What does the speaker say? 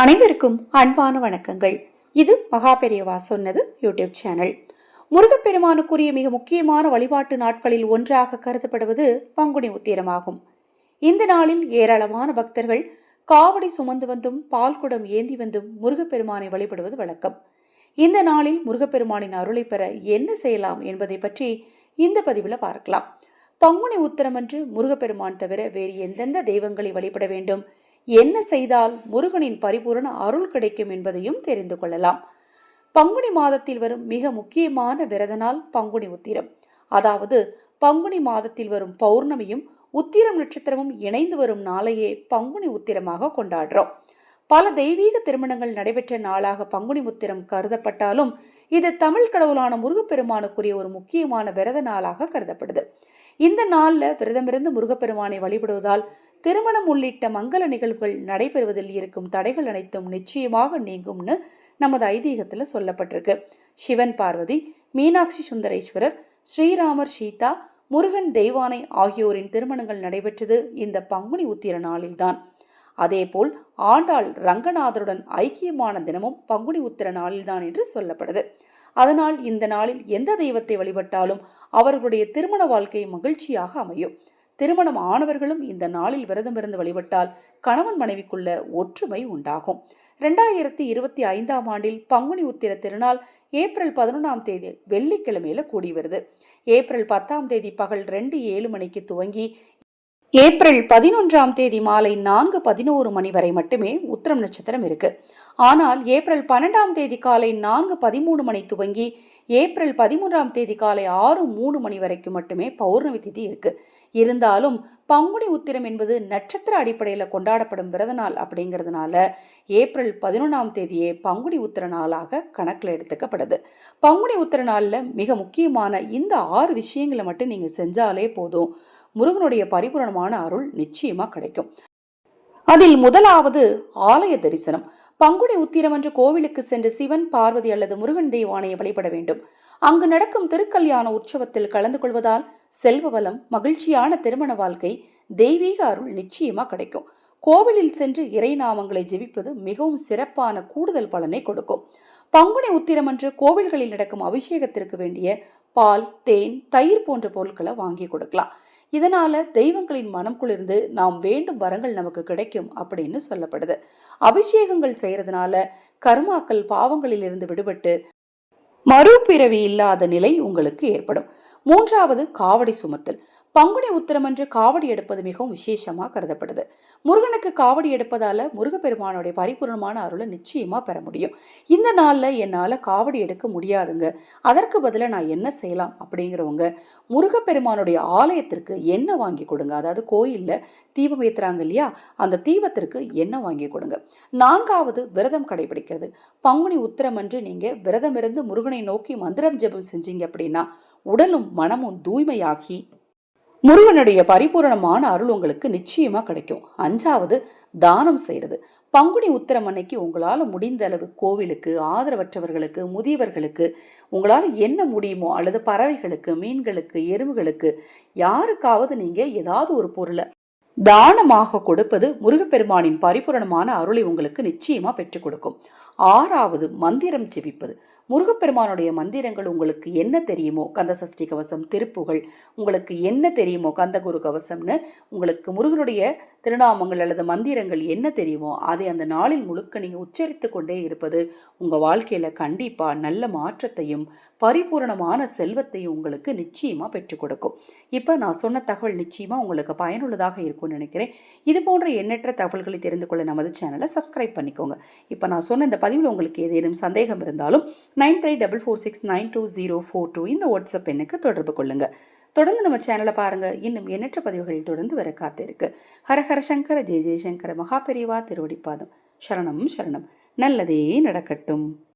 அனைவருக்கும் அன்பான வணக்கங்கள். இது மகா பெரியவா சொன்னது யூடியூப் சேனல். முருகப்பெருமானுக்குரிய மிக முக்கியமான வழிபாட்டு நாட்களில் ஒன்றாக கருதப்படுவது பங்குனி உத்திரமாகும். இந்த நாளில் ஏராளமான பக்தர்கள் காவடி சுமந்து வந்தும் பால்குடம் ஏந்தி வந்தும் முருகப்பெருமானை வழிபடுவது வழக்கம். இந்த நாளில் முருகப்பெருமானின் அருளை பெற என்ன செய்யலாம் என்பதை பற்றி இந்த பதிவில் பார்க்கலாம். பங்குனி உத்திரமன்று முருகப்பெருமான் தவிர வேறு எந்தெந்த தெய்வங்களை வழிபட வேண்டும்? என்ன செய்தால் முருகனின் பரிபூரண அருள் கிடைக்கும் என்பதையும் தெரிந்து கொள்ளலாம். பங்குனி மாதத்தில் வரும் மிக முக்கியமான விரத நாள் பங்குனி உத்திரம். அதாவது பங்குனி மாதத்தில் வரும் பௌர்ணமியும் உத்திரம் நட்சத்திரமும் இணைந்து வரும் நாளையே பங்குனி உத்திரமாக கொண்டாடுறோம். பல தெய்வீக திருமணங்கள் நடைபெற்ற நாளாக பங்குனி உத்திரம் கருதப்பட்டாலும் இது தமிழ் கடவுளான முருகப்பெருமானுக்குரிய ஒரு முக்கியமான விரத நாளாக கருதப்படுது. இந்த நாளில் விரதமிருந்து முருகப்பெருமானை வழிபடுவதால் திருமணம் உள்ளிட்ட மங்கள நிகழ்வுகள் நடைபெறுவதில் இருக்கும் தடைகள் அனைத்தும் நிச்சயமாக நீங்கும்னு நமது ஐதீகத்தில் சொல்லப்பட்டிருக்கு. சிவன் பார்வதி மீனாட்சி சுந்தரேஸ்வரர் ஸ்ரீராமர் சீதா முருகன் தெய்வானை ஆகியோரின் திருமணங்கள் நடைபெற்றது இந்த பங்குனி உத்திர நாளில்தான். அதேபோல் ஆண்டாள் ரங்கநாதருடன் ஐக்கியமான தினமும் பங்குனி உத்திர நாளில்தான் என்று சொல்லப்படுது. அதனால் இந்த நாளில் எந்த தெய்வத்தை வழிபட்டாலும் அவர்களுடைய திருமண வாழ்க்கை மகிழ்ச்சியாக அமையும். திருமணம் ஆனவர்களும் இந்த நாளில் விரதமிருந்து வழிபட்டால் கணவன் மனைவிக்குள்ள ஒற்றுமை உண்டாகும். ரெண்டாயிரத்தி இருபத்தி ஐந்தாம் ஆண்டில் பங்குனி உத்திர திருநாள் ஏப்ரல் பதினொன்றாம் தேதி வெள்ளிக்கிழமையில கூடி வருது. ஏப்ரல் பத்தாம் தேதி பகல் ரெண்டு ஏழு மணிக்கு துவங்கி ஏப்ரல் பதினொன்றாம் தேதி மாலை நான்கு பதினோரு மணி வரை மட்டுமே உத்திரம் நட்சத்திரம் இருக்கு. ஆனால் ஏப்ரல் பன்னெண்டாம் தேதி காலை நான்கு பதிமூணு மணி துவங்கி ஏப்ரல் பதிமூன்றாம் தேதி காலை ஆறு மூணு மணி வரைக்கும் மட்டுமே பௌர்ணமி திதி இருக்கு. இருந்தாலும் பங்குனி உத்திரம் என்பது நட்சத்திர அடிப்படையில் கொண்டாடப்படும் விரத நாள் அப்படிங்கிறதுனால ஏப்ரல் பதினொன்றாம் தேதியே பங்குனி உத்திர நாளாக கணக்கில் எடுத்துக்கப்படுது பங்குனி உத்திர நாளில் மிக முக்கியமான இந்த ஆறு விஷயங்களை மட்டும் நீங்கள் செஞ்சாலே போதும். முருகனுடைய பரிபூரணமான அருள் நிச்சயமாக கிடைக்கும். அதில் முதலாவது ஆலய தரிசனம். பங்குனி உத்திரமன்று கோவிலுக்கு சென்று சிவன் பார்வதி அல்லது முருகன் தேவானையை வழிபட வேண்டும். அங்கு நடக்கும் திருக்கல்யாண உற்சவத்தில் கலந்து கொள்வதால் செல்வ வளம் மகிழ்ச்சியான திருமண வாழ்க்கை தெய்வீக அருள் நிச்சயமா கிடைக்கும். கோவிலில் சென்று இறை நாமங்களை ஜெபிப்பது மிகவும் சிறப்பான கூடுதல் பலனை கொடுக்கும். பங்குனி உத்திரமன்று கோவில்களில் நடக்கும் அபிஷேகத்திற்கு வேண்டிய பால் தேன் தயிர் போன்ற பொருட்களை வாங்கி கொடுக்கலாம். இதனால தெய்வங்களின் மனம் குளிர்ந்து நாம் வேண்டும் வரங்கள் நமக்கு கிடைக்கும் அப்படின்னு சொல்லப்படுது. அபிஷேகங்கள் செய்யறதுனால கர்மாக்கள் பாவங்களில் இருந்து விடுபட்டு மறுபிறவி இல்லாத நிலை உங்களுக்கு ஏற்படும். மூன்றாவது காவடி சுமத்தல். பங்குனி உத்திரமன்று காவடி எடுப்பது மிகவும் விசேஷமாக கருதப்படுது. முருகனுக்கு காவடி எடுப்பதால் முருகப்பெருமானுடைய பரிபூர்ணமான அருளை நிச்சயமாக பெற முடியும். இந்த நாளில் என்னால் காவடி எடுக்க முடியாதுங்க. அதற்கு பதிலாக நான் என்ன செய்யலாம் அப்படிங்கிறவங்க முருகப்பெருமானுடைய ஆலயத்திற்கு எண்ணெய் வாங்கி கொடுங்க. அதாவது கோயிலில் தீபம் ஏற்றுறாங்க இல்லையா? அந்த தீபத்திற்கு எண்ணெய் வாங்கி கொடுங்க. நான்காவது விரதம் கடைபிடிக்கிறது. பங்குனி உத்திரமன்று நீங்கள் விரதம் இருந்து முருகனை நோக்கி மந்திரம் ஜெபம் செஞ்சீங்க அப்படின்னா உடலும் மனமும் தூய்மையாகி முருகனுடைய பரிபூரணமான அருள் உங்களுக்கு நிச்சயமா கிடைக்கும். அஞ்சாவது தானம் செய்யறது பங்குனி உத்திரம் அன்னைக்கு உங்களால் முடிந்த அளவு கோவிலுக்கு ஆதரவற்றவர்களுக்கு முதியவர்களுக்கு உங்களால் என்ன முடியுமோ அல்லது பறவைகளுக்கு மீன்களுக்கு எறும்புகளுக்கு யாருக்காவது நீங்கள் ஏதாவது ஒரு பொருளை தானமாக கொடுப்பது முருகப்பெருமானின் பரிபூரணமான அருளை உங்களுக்கு நிச்சயமா பெற்றுக் கொடுக்கும். ஆறாவது மந்திரம் ஜெபிப்பது. முருகப்பெருமானுடைய மந்திரங்கள் உங்களுக்கு என்ன தெரியுமோ கந்த சஷ்டி கவசம் திருப்புகள் உங்களுக்கு என்ன தெரியுமோ கந்தகுரு கவசம்னு உங்களுக்கு முருகனுடைய திருநாமங்கள் அல்லது மந்திரங்கள் என்ன தெரியுமோ அதை அந்த நாளில் முழுக்க நீங்கள் உச்சரித்து கொண்டே இருப்பது உங்கள் வாழ்க்கையில் கண்டிப்பாக நல்ல மாற்றத்தையும் பரிபூரணமான செல்வத்தையும் உங்களுக்கு நிச்சயமாக பெற்றுக் கொடுக்கும். இப்போ நான் சொன்ன தகவல் நிச்சயமாக உங்களுக்கு பயனுள்ளதாக இருக்கும்னு நினைக்கிறேன். இது போன்ற எண்ணற்ற தகவல்களை தெரிந்து கொள்ள நமது சேனலை சப்ஸ்கிரைப் பண்ணிக்கோங்க. இப்போ நான் சொன்ன இந்த பதிவில் உங்களுக்கு ஏதேனும் சந்தேகம் இருந்தாலும் nine three double four six nine two zero four two இந்த வாட்ஸ்அப் எண்ணுக்கு தொடர்பு கொள்ளுங்கள் தொடர்ந்து நம்ம சேனலை பாருங்கள் இன்னும் எண்ணற்ற பதிவுகள் தொடர்ந்து வர காத்திருக்கு. ஹரஹர சங்கர ஜெய ஜெயசங்கர மகாபெரிவா திருவடிப்பாதம். சரணம் சரணம். நல்லதே நடக்கட்டும்.